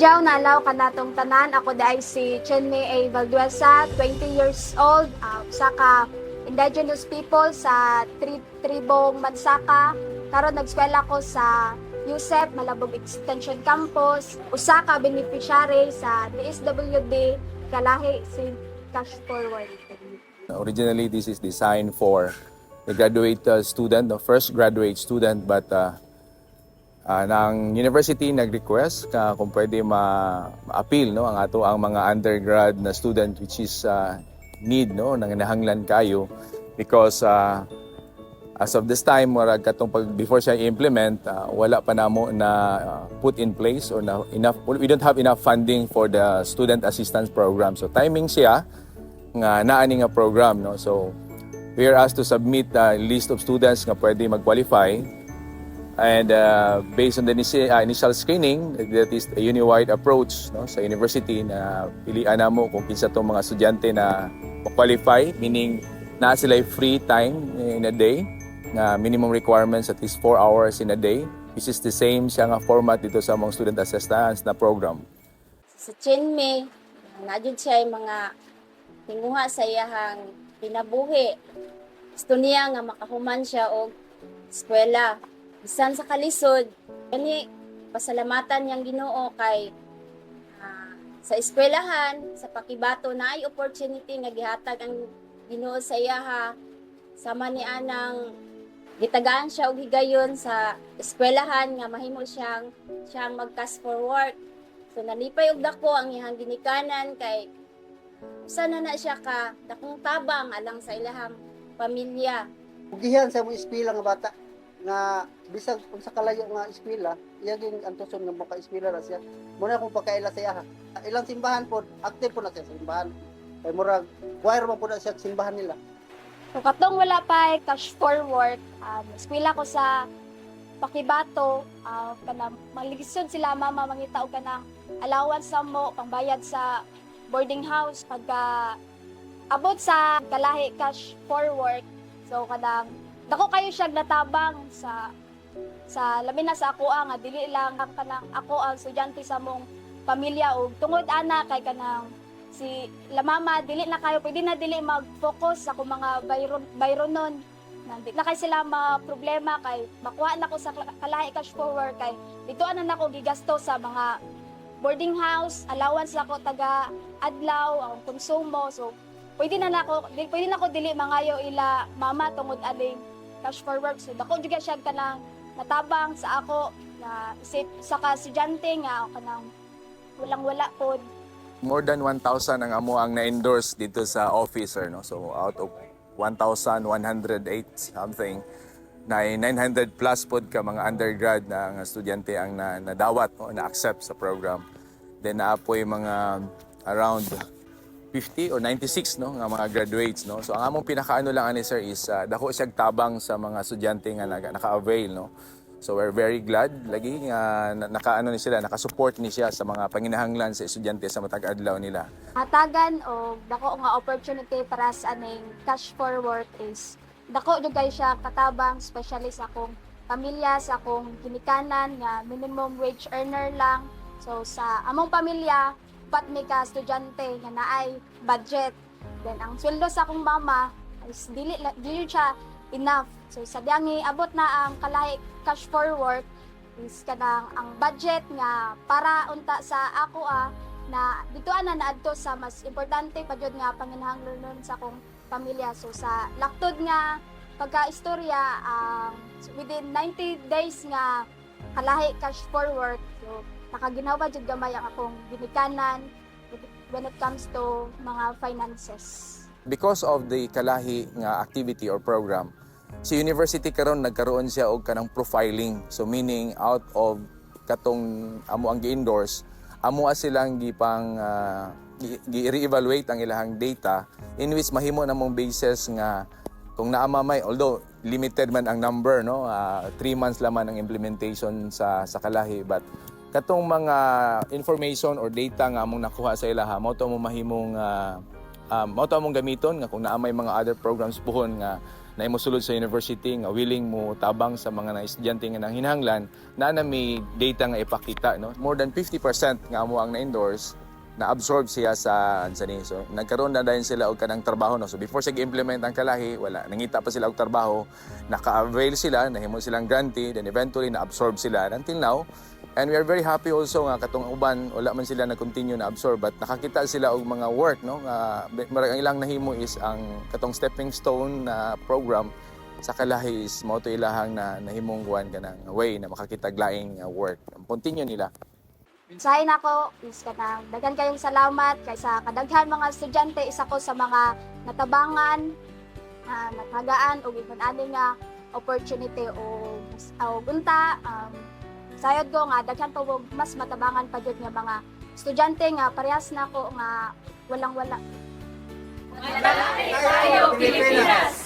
Adyaw na alaw ka natong tanan. Ako da ay si Chenme A. Valduesa, 20 years old, uh, ka indigenous people sa tri- tribong Mansaka. Karon nagskwela ko sa USEP, Malabog Extension Campus. Usa ka beneficiary sa DSWD, Kalahi, si Cash Forward. Originally, this is designed for the graduate uh, student, the first graduate student, but uh, uh, ng university nag-request ka kung pwede ma- ma-appeal no ang ato ang mga undergrad na student which is uh, need no nanginahanglan kayo because uh, as of this time murag katong pag before siya i-implement uh, wala pa namo na uh, put in place or na enough we don't have enough funding for the student assistance program. So timing siya nga naani nga program no. So we are asked to submit a list of students nga pwede mag-qualify and uh, based on the uh, initial screening that is a unified approach no sa university na pilian namo kung kinsa tong mga estudyante na qualify meaning na sila free time in a day na minimum requirements at least 4 hours in a day which is the same siya nga format dito sa mga student assistance na program sa Chenme, nadyan siya yung mga tinguha sa iyahang pinabuhi. Gusto niya nga makahuman siya og eskwela. Bisan sa kalisod, kani pasalamatan niyang Ginoo kay ah, sa eskwelahan, sa pakibato na ay opportunity nga gihatag ang Ginoo sa iyaha sama ni anang gitagaan siya og higayon sa eskwelahan nga mahimo siyang siyang mag-cast for work. So nalipay og dako ang iyang ginikanan kay sana na siya ka dakong tabang alang sa ilahang pamilya. Ugihan sa mo eskwela nga bata nga bisag unsa kalayo nga eskwela iya gyud ang tuson nga maka eskwela na siya. Muna kung pagkaila sa iya ilang simbahan pod active po na siya sa simbahan. Kay murag choir man po na siya sa simbahan nila. So katong wala pa cash forward, um, eskwela ko sa Pakibato, uh, kana maligisod sila mama mangita og kanang allowance sa mo pangbayad sa boarding house pagka abot sa kalahi cash forward. So kanang dako kayo siya natabang sa sa labi na sa ako nga dili lang ang kanang ako ang estudyante sa mong pamilya. Og tungod ana kay kanang si la mama dili na kayo pwede na dili mag-focus sa mga bayron bayronon. Nandi na kay sila mga problema kay makuha na ko sa kalahi cash forward kay dito na ko gigasto sa mga boarding house allowance na ko taga adlaw ang konsumo. So pwede na nako pwede na ko dili mangayo ila mama tungod aling cash forward. So dako juga siya kanang natabang sa ako na isip sa ka estudyante nga kanang walang wala pod more than 1,000 ang amo ang na-endorse dito sa officer no? So out of 1,108 something na 900 plus pod ka mga undergrad na nga estudyante ang na, nadawat o na-accept sa program. Then naapoy mga around 50 or 96 no nga mga graduates no? So ang among pinakaano lang ani sir is uh, dako siya tabang sa mga estudyante nga naka-avail no? So we're very glad. Lagi nga na- nakaano ni sila, nakasupport ni siya sa mga panginahanglan sa estudyante sa matag adlaw nila. hatagan o dako nga opportunity para sa aning cash forward is dako jud kay siya katabang especially sa akong pamilya sa akong ginikanan nga minimum wage earner lang. So sa among pamilya pat mi ka estudyante nga naay budget. Then ang sweldo sa akong mama is dili dili siya enough. So sa diangi abot na ang kalahi cash forward is kanang ang budget nga para unta sa ako ah na dito ana naadto sa mas importante pa jud nga panginahanglan sa akong pamilya. So sa laktod nga pagka-istorya ang within 90 days nga kalahi cash forward. So nakaginawa jud gamay ang akong ginikanan when it comes to mga finances Because of the kalahi nga activity or program, si university karon nagkaroon siya og kanang profiling. So meaning out of katong amo ang gi-endorse, amo silang gipang uh, gi-reevaluate ang ilahang data in which mahimo namong basis nga kung naamamay although limited man ang number no uh, three months laman ang implementation sa sa kalahi but katong mga information or data nga among nakuha sa ilaha mao to mo mahimong uh, um, mao to among gamiton nga kung naamay mga other programs buhon nga na imusulod sa university nga willing mo tabang sa mga na estudyante nga nang hinahanglan na na may data nga ipakita no? More than 50% nga amo ang na-endorse na absorb siya sa ansani so nagkaroon na dahil sila og kanang trabaho no? So before sa implement ang kalahi wala nangita pa sila og trabaho naka-avail sila nahimo silang grantee then eventually na absorb sila until now And we are very happy also nga katong uban wala man sila na continue na absorb but nakakita sila og mga work no nga marag ang ilang nahimo is ang katong stepping stone na program sa kalahi is mo to ilahang na nahimong kuan kanang way na makakita laing nga work. Continue nila. Sahin ako, is kanang daghan kayong salamat kay sa kadaghan mga estudyante isa ko sa mga natabangan uh, natagaan og ani nga opportunity o o unta um, sayod ko nga daghan pa mas matabangan pa jud nga mga estudyante nga parehas na ko nga walang wala Tayo, Pilipinas!